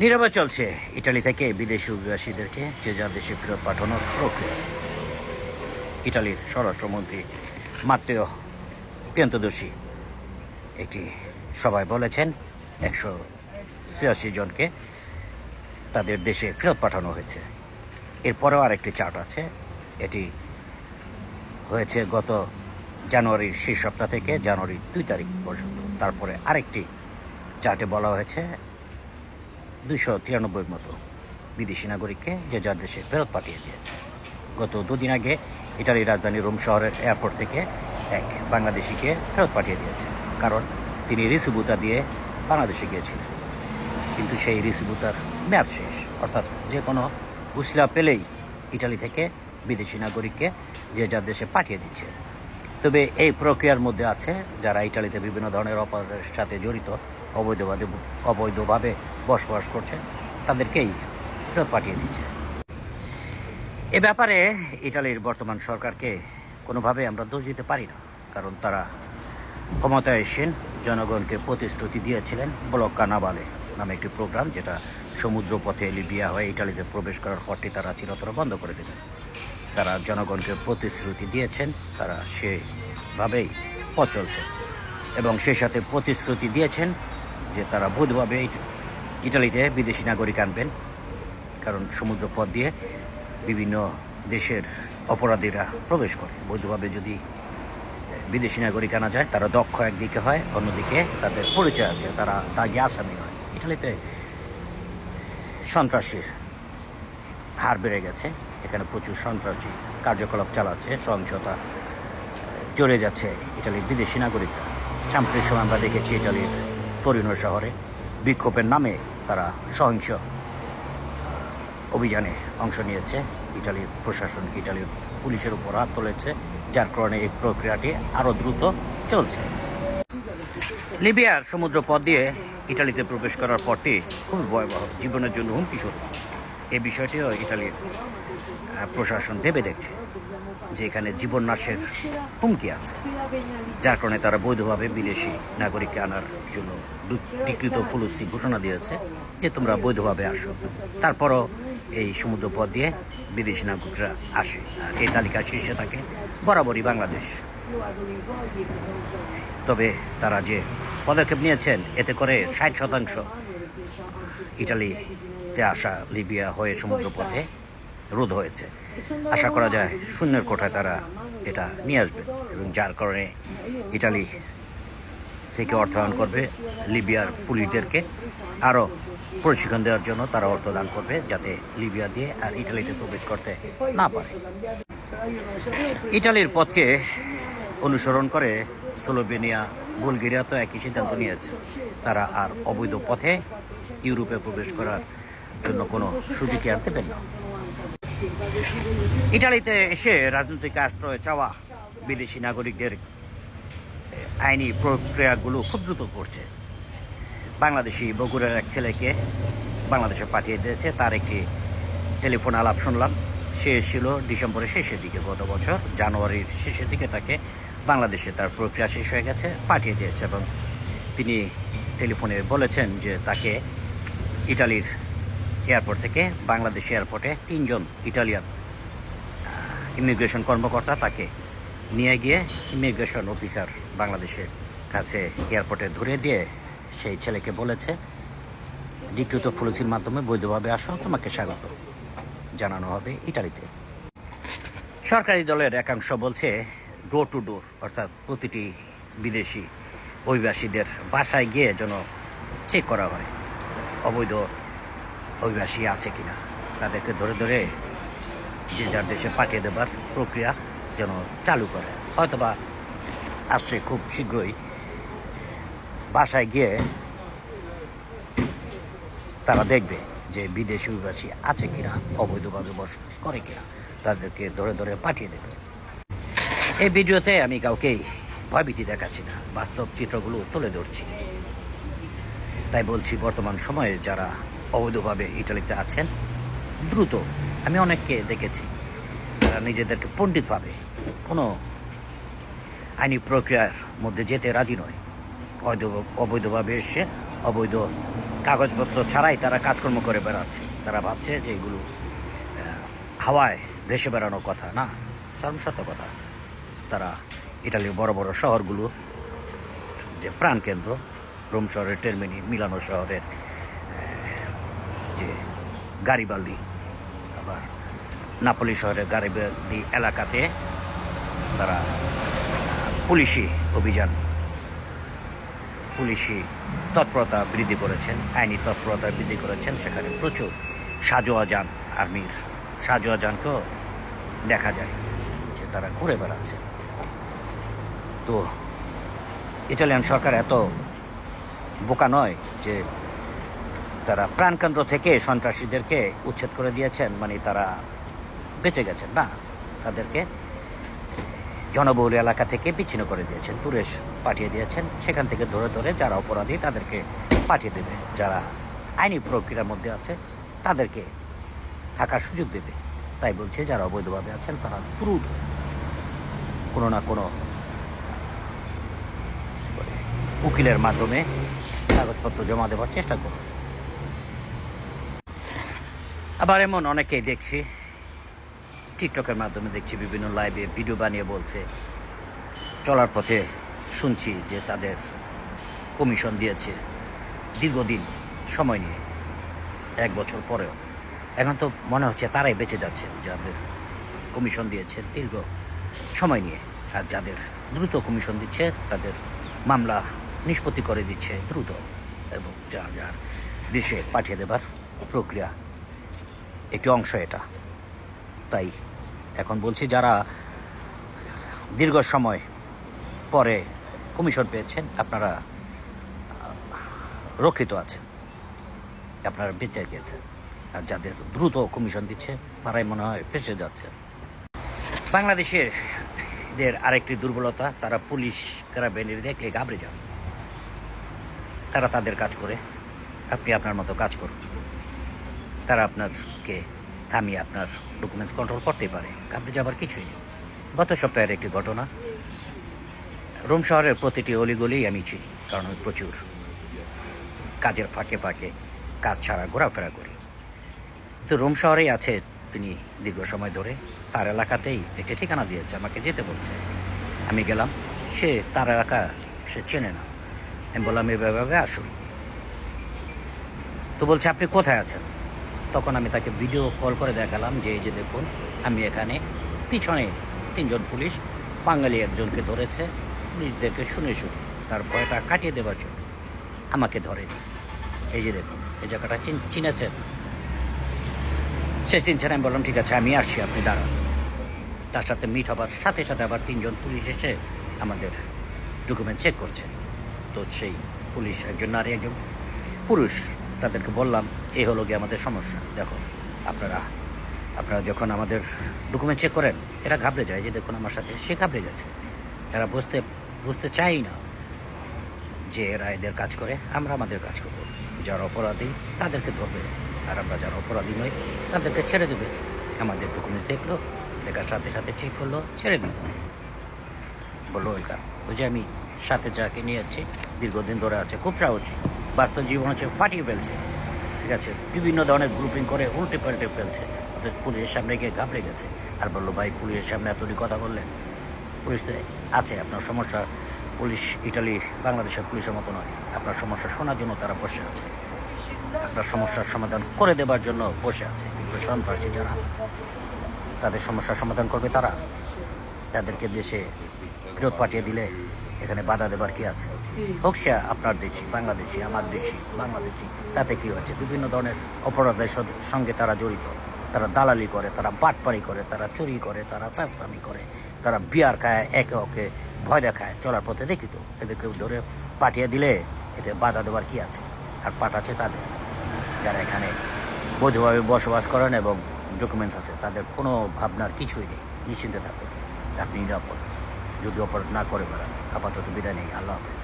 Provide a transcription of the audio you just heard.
নীরবে চলছে। ইটালি থেকে বিদেশি অভিবাসীদেরকে যে যার দেশে ফেরত পাঠানোর প্রক্রিয়া। ইটালির স্বরাষ্ট্রমন্ত্রী মাত্তেও পিয়ন্তদর্শী একটি সভায় বলেছেন, একশো ছিয়াশি জনকে তাদের দেশে ফেরত পাঠানো হয়েছে। এরপরেও আরেকটি চার্ট আছে। এটি হয়েছে গত জানুয়ারির শেষ সপ্তাহ থেকে জানুয়ারির দুই তারিখ পর্যন্ত। তারপরে আরেকটি চার্টে বলা হয়েছে দুইশো তিরানব্বইয়ের মতো বিদেশি নাগরিককে যে যার দেশে ফেরত পাঠিয়ে দিয়েছে। গত দুদিন আগে ইটালির রাজধানী রোম শহরের এয়ারপোর্ট থেকে এক বাংলাদেশিকে ফেরত পাঠিয়ে দিয়েছে। কারণ তিনি রিসিবুতা দিয়ে বাংলাদেশে গিয়েছিলেন। কিন্তু সেই রিসিবুতার মেয়াদ শেষ। অর্থাৎ যে কোনো উসিলা পেলেই ইটালি থেকে বিদেশি নাগরিককে যে যার দেশে পাঠিয়ে দিচ্ছে। তবে এই প্রক্রিয়ার মধ্যে আছে যারা ইটালিতে বিভিন্ন ধরনের অপরাধের সাথে জড়িত অবৈধভাবে অবৈধভাবে বসবাস করছে, তাদেরকেই ফেরত পাঠিয়ে দিচ্ছে। এ ব্যাপারে ইটালির বর্তমান সরকারকে কোনোভাবে আমরা দোষ দিতে পারি না, কারণ তারা ক্ষমতায় এসেন জনগণকে প্রতিশ্রুতি দিয়েছিলেন ব্লক কানাবালে নামে একটি প্রোগ্রাম, যেটা সমুদ্র পথে লিবিয়া হয়ে ইটালিতে প্রবেশ করার পরটি তারা চিরতর বন্ধ করে দেবেন তারা জনগণকে প্রতিশ্রুতি দিয়েছেন, তারা সেভাবেই পথ চলছে। এবং সেই সাথে প্রতিশ্রুতি দিয়েছেন যে তারা বৈধভাবে ইটালিতে বিদেশি নাগরিক আনবেন। কারণ সমুদ্র পথ দিয়ে বিভিন্ন দেশের অপরাধীরা প্রবেশ করে। বৈধভাবে যদি বিদেশি নাগরিক আনা যায়, তারা দক্ষ একদিকে হয়, অন্যদিকে তাদের পরিচয় আছে, তারা দাগি আসামি হয়। ইটালিতে সন্ত্রাসীর হার বেড়ে গেছে। এখানে প্রচুর সন্ত্রাসী কার্যকলাপ চালাচ্ছে, সহিংসতা চলে যাচ্ছে ইটালির বিদেশি নাগরিকরা। সাম্প্রতিক সময় আমরা দেখেছি ইটালির তরিনো শহরে বিক্ষোভের নামে তারা সহিংস অভিযানে অংশ নিয়েছে। ইটালির প্রশাসন ইটালির পুলিশের উপর হাত তুলেছে, যার কারণে এই প্রক্রিয়াটি আরও দ্রুত চলছে। লিবিয়ার সমুদ্র পথ দিয়ে ইটালিতে প্রবেশ করার পরটি খুব ভয়াবহ। জীবনের জন্য হুমকি স্বরূপ। এই বিষয়টিও ইটালির প্রশাসন ভেবে দেখছে। যে এখানে জীবন নাশের হুমকি আছে। যার কারণে তারা বৈধভাবে বিদেশি নাগরিককে আনার জন্য ডিকৃত ফুলসি ঘোষণা দিয়েছে যে তোমরা বৈধভাবে আসো। তারপরও এই সমুদ্র পথ দিয়ে বিদেশি নাগরিকরা আসে। আর এই তালিকা শীর্ষে থাকে, বরাবরই বাংলাদেশ। তবে তারা যে পদক্ষেপ নিয়েছেন, এতে করে ষাট শতাংশ ইটালিতে আসা লিবিয়া হয়ে সমুদ্র পথে রোধ হয়েছে। আশা করা যায় শূন্যের কোঠায় তারা এটা নিয়ে আসবে এবং যার কারণে ইটালি থেকে অর্থায়ন করবে লিবিয়ার পুলিশদেরকে আরও প্রশিক্ষণ দেওয়ার জন্য তারা অর্থ দান করবে যাতে লিবিয়া দিয়ে আর ইটালিতে প্রবেশ করতে না পারে। ইটালির পথকে অনুসরণ করে স্লোভেনিয়া বুলগেরিয়া তো একই সিদ্ধান্ত নিয়েছে। তারা আর অবৈধ পথে ইউরোপে প্রবেশ করার জন্য কোনো সুযোগই আর দেবেন না। ইটালিতে এসে রাজনৈতিক আশ্রয় চাওয়া বিদেশি নাগরিকদের আইনি প্রক্রিয়াগুলো খুব দ্রুত করছে। বাংলাদেশি বগুড়ার এক ছেলেকে বাংলাদেশে পাঠিয়ে দিয়েছে, তার একটি টেলিফোন আলাপ শুনলাম। সে ছিল ডিসেম্বরের শেষের দিকে গত বছর, জানুয়ারির শেষের দিকে তাকে বাংলাদেশে তার প্রক্রিয়া শেষ হয়ে গেছে, পাঠিয়ে দিয়েছে এবং তিনি টেলিফোনে বলেছেন যে তাকে ইটালির এয়ারপোর্ট থেকে বাংলাদেশ এয়ারপোর্টে তিনজন ইটালিয়ান ইমিগ্রেশন কর্মকর্তা তাকে নিয়ে গিয়ে ইমিগ্রেশন অফিসার বাংলাদেশের কাছে এয়ারপোর্টে ধরে দিয়ে সেই ছেলেকে বলেছে ডিকৃত পুলিশের মাধ্যমে বৈধভাবে আসো, তোমাকে স্বাগত জানানো হবে ইটালিতে। সরকারি দলের একাংশ বলছে ডোর টু ডোর অর্থাৎ প্রতিটি বিদেশি অভিবাসীদের বাসায় গিয়ে যেন চেক করা হয়। অবৈধ অভিবাসী আছে কিনা, তাদেরকে ধরে ধরে যে যার দেশে পাঠিয়ে দেবার প্রক্রিয়া যেন চালু করে। হয়তোবা আসছে খুব শীঘ্রই বাসায় গিয়ে তারা দেখবে যে বিদেশি অভিবাসী আছে কিনা, অবৈধভাবে বসবাস করে কিনা, তাদেরকে ধরে ধরে পাঠিয়ে দেবে। এই ভিডিওতে আমি কাউকেই ভয়ভীতি দেখাচ্ছি না, বাস্তব চিত্রগুলো তুলে ধরছি। তাই বলছি, বর্তমান সময়ে যারা অবৈধভাবে ইটালিতে আছেন। দ্রুত, আমি অনেককে দেখেছি, তারা নিজেদেরকে পণ্ডিত ভাবে কোনো আইনি প্রক্রিয়ার মধ্যে যেতে রাজি নয়। অবৈধ, অবৈধভাবে এসে অবৈধ কাগজপত্র ছাড়াই তারা কাজকর্ম করে বেড়াচ্ছে। তারা ভাবছে যে এগুলো হাওয়ায় ভেসে বেড়ানোর কথা না চরম সত্য কথা। তারা ইটালির বড় বড় শহরগুলো, যে প্রাণকেন্দ্র, রোম শহরের, টেরমিনি, মিলানো শহরের যে গারিবালদি, আবার নাপলি শহরের গারিবালদি এলাকাতে তারা, পুলিশি অভিযান, পুলিশি তৎপরতা বৃদ্ধি করেছেন, আইনি তৎপরতা বৃদ্ধি করেছেন, সেখানে প্রচুর সাজোয়া যান আর্মির। সাজোয়া যানকেও দেখা যায় যে তারা ঘুরে বেড়াচ্ছে। তো ইটালিয়ান সরকার এত বোকা নয় যে তারা প্রাণকেন্দ্র থেকে সন্ত্রাসীদেরকে উচ্ছেদ করে দিয়েছেন মানে তারা বেঁচে গেছেন, না? তাদেরকে জনবহুল এলাকা থেকে বিচ্ছিন্ন করে দিয়েছেন দূরে পাঠিয়ে দিয়েছেন। সেখান থেকে ধরে ধরে যারা অপরাধী, তাদেরকে পাঠিয়ে দেবে। যারা আইনি প্রক্রিয়ার মধ্যে আছে, তাদেরকে থাকার সুযোগ দেবে। তাই বলছে, যারা অবৈধভাবে আছেন, তারা দ্রুত কোনো না কোনো উকিলের মাধ্যমে কাগজপত্র জমা দেওয়ার চেষ্টা করুন। আবার এমন অনেকেই দেখছি, টিকটকের মাধ্যমে দেখছি বিভিন্ন লাইভে ভিডিও বানিয়ে বলছে, চলার পথে শুনছি যে তাদের কমিশন দিয়েছে দীর্ঘদিন সময় নিয়ে, এক বছর পরেও। এখন তো মনে হচ্ছে তারাই বেঁচে যাচ্ছে যাদের কমিশন দিয়েছে দীর্ঘ সময় নিয়ে, আর যাদের দ্রুত কমিশন দিচ্ছে, তাদের মামলা নিষ্পত্তি করে দিচ্ছে দ্রুত, এবং যার যার দেশে পাঠিয়ে দেবার প্রক্রিয়া একটি অংশ এটা। তাই এখন বলছি যারা দীর্ঘ সময় পরে কমিশন পেয়েছেন, আপনারা রক্ষিত আছেন। আপনারা বেঁচে গেছেন আর যাদের দ্রুত কমিশন দিচ্ছে, তারাই মনে হয় ফেসে যাচ্ছে। বাংলাদেশের দের আরেকটি দুর্বলতা, তারা পুলিশ কারাবাহিনী দেখলে ঘাবড়ে যান তারা তাদের কাজ করে। আপনি আপনার মতো কাজ করুন। তারা আপনাকে থামিয়ে আপনার ডকুমেন্টস কন্ট্রোল করতেই পারে। ঘাবড়ে যাবার কিছুই নেই। গত সপ্তাহের একটি ঘটনা। রোম শহরের প্রতিটি অলিগলি আমি চিনি, কারণ আমি প্রচুর কাজের ফাঁকে ফাঁকে কাজ ছাড়া ঘোরাফেরা করি। তো রোম শহরেই আছে তিনি দীর্ঘ সময় ধরে। তার এলাকাতেই একটি ঠিকানা দিয়েছে, আমাকে যেতে বলছে। আমি গেলাম। সে তার এলাকা সে চেনে না। আমি বললাম, এভাবে আসুন। তো বলছে, আপনি কোথায় আছেন? তখন আমি তাকে ভিডিও কল করে দেখালাম যে, এই যে দেখুন, আমি এখানে পিছনে তিনজন পুলিশ, বাঙালি একজনকে ধরেছে, পুলিশদেরকে শুনে শুনে, তার ভয়টা কাটিয়ে দেওয়ার জন্য আমাকে ধরেনি। এই যে দেখুন, এই জায়গাটা চিন, চিনেছেন? সে চিনছেন, আমি বললাম, ঠিক আছে, আমি আসছি, আপনি দাঁড়ান। তার সাথে মিট হবার সাথে সাথে আবার তিনজন পুলিশ এসে আমাদের ডকুমেন্ট চেক করছে। তো সেই পুলিশ একজন নারী, একজন পুরুষ তাদেরকে বললাম এই হলো গিয়ে আমাদের সমস্যা। দেখো, আপনারা আপনারা যখন আমাদের ডকুমেন্ট চেক করেন, এরা ঘাবড়ে যায় যে দেখুন আমার সাথে, সে ঘাবড়ে গেছে। এরা বুঝতে বুঝতে চাই না যে এরা এদের কাজ করে, আমরা আমাদের কাজ করব। যারা অপরাধী, তাদেরকে ধরবে। আর আমরা যারা অপরাধী নই, তাদেরকে ছেড়ে দেবে। আমাদের ডকুমেন্টস দেখল, দেখার সাথে সাথে চেক করল, ছেড়ে দিল। বলল, ওই ওইটা ওই যে আমি সাথে যাকে নিয়ে যাচ্ছি, দীর্ঘদিন ধরে আছে, খুব সাহসী। বাস্তব জীবন হচ্ছে ফাটিয়ে ফেলছে। ঠিক আছে? বিভিন্ন ধরনের গ্রুপিং করে উল্টে পাল্টে ফেলছে। পুলিশের সামনে গিয়ে ঘাবড়ে গেছে। আর বলল, ভাই, পুলিশের সামনে এতটি কথা বললেন? পুলিশ তো আছে, আপনার সমস্যা পুলিশ ইটালি, বাংলাদেশের পুলিশের মতো নয়। আপনার সমস্যা শোনার জন্য তারা বসে আছে। আপনার সমস্যার সমাধান করে দেবার জন্য বসে আছে। কিন্তু সন্ত্রাসী যারা, তাদের সমস্যার সমাধান করবে তারা। তাদেরকে দেশে ফেরত পাঠিয়ে দিলে এখানে বাধা দেবার কি আছে? হোক সে আপনার দেশি, বাংলাদেশি, আমার দেশি, বাংলাদেশি, তাতে কি হচ্ছে বিভিন্ন ধরনের অপরাধের সঙ্গে তারা জড়িত। তারা দালালি করে, তারা বাটপারি করে, তারা চুরি করে, তারা চাষকামি করে, তারা বিয়ার খায়, একে ওকে ভয় দেখায়, চলার পথে দেখি তো এদেরকে ধরে পাঠিয়ে দিলে এতে বাধা দেওয়ার কি আছে? আর পাঠাচ্ছে তাদের। যারা এখানে বৈধভাবে বসবাস করেন এবং ডকুমেন্টস আছে, তাদের কোনো ভাবনার কিছুই নেই। নিশ্চিন্তে থাকুন। আপনি নিরাপদ। যদি অপরাধ না করে বেড়ান। আপাতত বিদায় নেই আল্লাহ হাফেজ।